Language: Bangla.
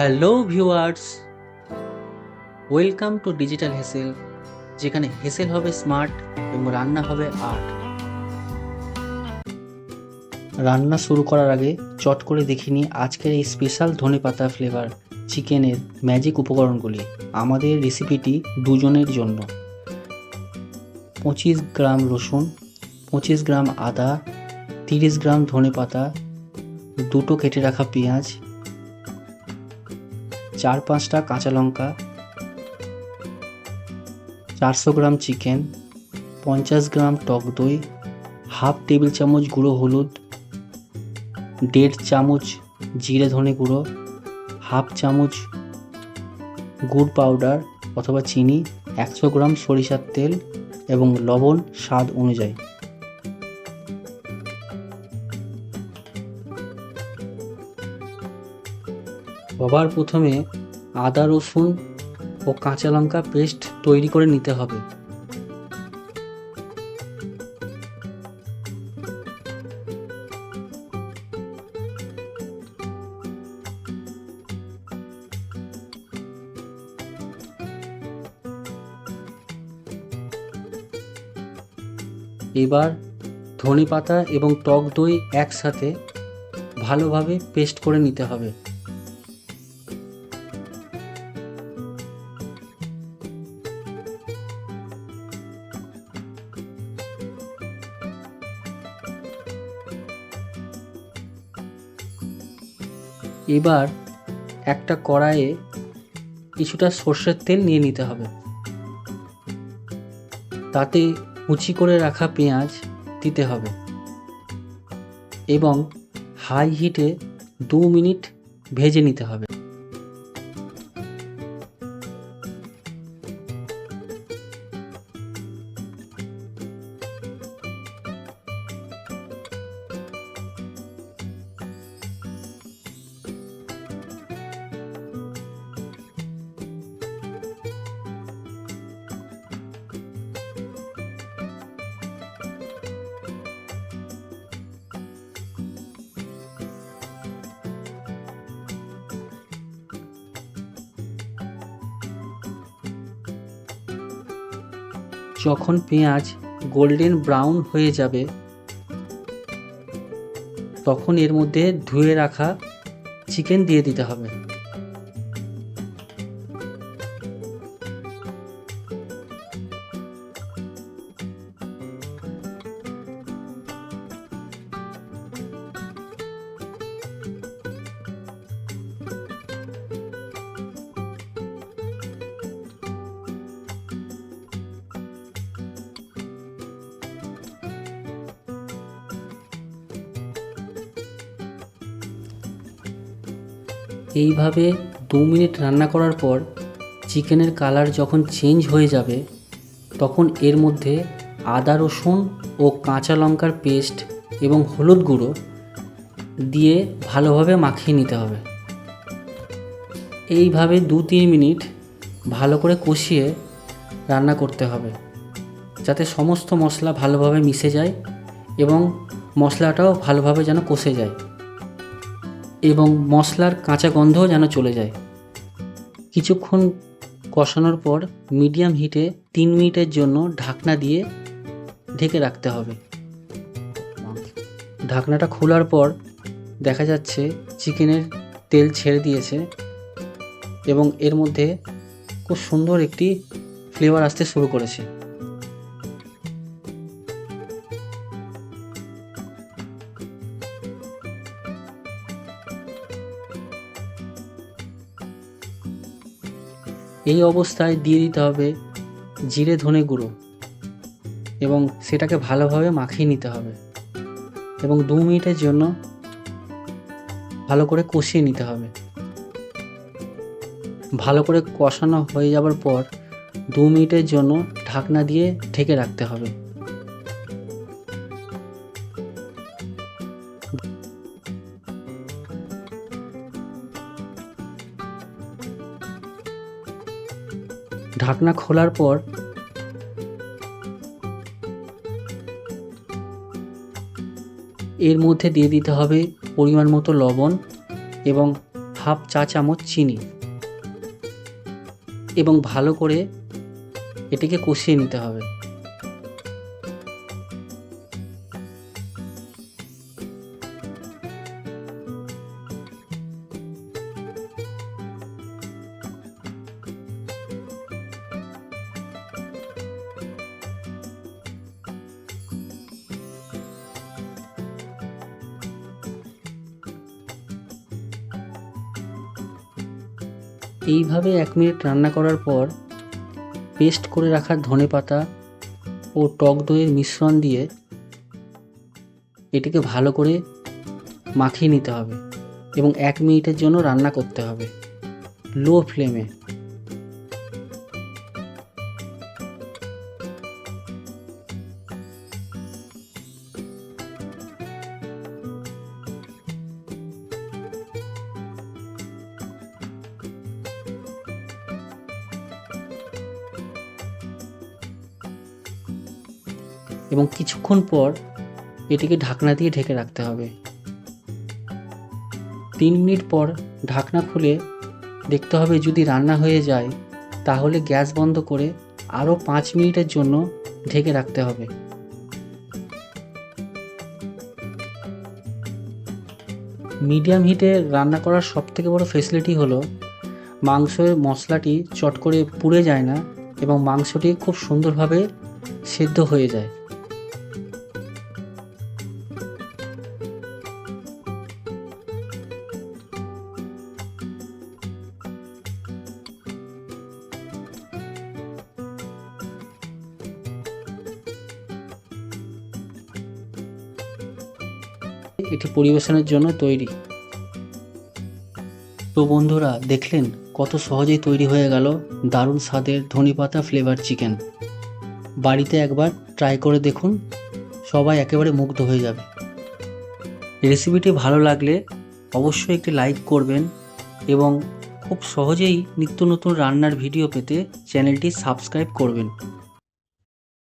Hello viewers welcome to digital হেসেল যেখানে হেসেল হবে স্মার্ট এবং রান্না হবে আর্ট রান্না শুরু করার আগে চট করে দেখে নিই আজকের এই স্পেশাল ধনে পাতা ফ্লেভার চিকেনের ম্যাজিক উপকরণগুলি, আমাদের রেসিপিটি দুজনের জন্য। পঁচিশ গ্রাম রসুন, পঁচিশ গ্রাম আদা, তিরিশ গ্রাম ধনে পাতা, দুটো কেটে রাখা পেঁয়াজ চার পাঁচটা কাঁচা লঙ্কা, চারশো গ্রাম চিকেন, পঞ্চাশ গ্রাম টক দই, হাফ টেবিল চামচ গুঁড়ো হলুদ, দেড় চামচ জিরে ধনে গুঁড়ো, হাফ চামচ গুড় পাউডার অথবা চিনি, একশো গ্রাম সরিষার তেল এবং লবণ স্বাদ অনুযায়ী। সবার প্রথমে আদা, রসুন ও কাঁচা লঙ্কা পেস্ট তৈরি করে নিতে হবে। এবার ধনে পাতা এবং টক দই একসাথে ভালোভাবে পেস্ট করে নিতে হবে। এবার একটা কড়াইয়ে কিছুটা সর্ষের তেল নিয়ে নিতে হবে। তাতে কুচি করে রাখা পেঁয়াজ দিতে হবে এবং হাই হিটে দু মিনিট ভেজে নিতে হবে। যখন পেঁয়াজ গোল্ডেন ব্রাউন হয়ে যাবে, তখন এর মধ্যে ধুয়ে রাখা চিকেন দিয়ে দিতে হবে। এইভাবে দু মিনিট রান্না করার পর চিকেনের কালার যখন চেঞ্জ হয়ে যাবে, তখন এর মধ্যে আদা রসুন ও কাঁচা লঙ্কার পেস্ট এবং হলুদ গুঁড়ো দিয়ে ভালোভাবে মাখিয়ে নিতে হবে। এইভাবে দু তিন মিনিট ভালো করে কষিয়ে রান্না করতে হবে, যাতে সমস্ত মশলা ভালোভাবে মিশে যায় এবং মশলাটাও ভালোভাবে যেন কষে যায়। এবং মশলার কাঁচা গন্ধও যেন চলে যায়। কিছুক্ষণ কষানোর পর মিডিয়াম হিটে তিন মিনিটের জন্য ঢাকনা দিয়ে ঢেকে রাখতে হবে। ঢাকনাটা খোলার পর দেখা যাচ্ছে চিকেনের তেল ছেড়ে দিয়েছে এবং এর মধ্যে খুব সুন্দর একটি ফ্লেভার আসতে শুরু করেছে। এই অবস্থায় দিয়ে দিতে হবে জিরে ধনে গুঁড়ো এবং সেটাকে ভালোভাবে মাখিয়ে নিতে হবে এবং দু মিনিটের জন্য ভালো করে কষিয়ে নিতে হবে। ভালো করে কষানো হয়ে যাবার পর দু মিনিটের জন্য ঢাকনা দিয়ে ঢেকে রাখতে হবে। ঢাকনা খোলার পর এর মধ্যে দিয়ে দিতে হবে পরিমাণ মতো লবণ এবং হাফ চা চামচ চিনি এবং ভালো করে এটিকে কষিয়ে নিতে হবে। এইভাবে এক মিনিট রান্না করার পর পেস্ট করে রাখা ধনে পাতা ও টক দইয়ের মিশ্রণ দিয়ে এটিকে ভালো করে মাখিয়ে নিতে হবে এবং এক মিনিটের জন্য রান্না করতে হবে। লো ফ্লেমে। এবং কিছুক্ষণ পর এটিকে ঢাকনা দিয়ে ঢেকে রাখতে হবে। তিন মিনিট পর ঢাকনা খুলে দেখতে হবে যদি রান্না হয়ে যায়, তাহলে গ্যাস বন্ধ করে আরও পাঁচ মিনিটের জন্য ঢেকে রাখতে হবে। মিডিয়াম হিটে রান্না করার সবথেকে বড় ফেসিলিটি হলো, মাংসের মশলাটি চট করে পুড়ে যায় না এবং মাংসটি খুব সুন্দরভাবে সেদ্ধ হয়ে যায়। এটি পরিবেশনের জন্য তৈরি। তো বন্ধুরা, দেখলেন কত সহজেই তৈরি হয়ে গেল দারুণ স্বাদের ধনেপাতা ফ্লেভার চিকেন বাড়িতে একবার ট্রাই করে দেখুন, সবাই একেবারে মুগ্ধ হয়ে যাবে। রেসিপিটি ভালো লাগলে অবশ্যই একটি লাইক করবেন এবং খুব সহজেই নিত্য নতুন রান্নার ভিডিও পেতে চ্যানেলটি সাবস্ক্রাইব করবেন।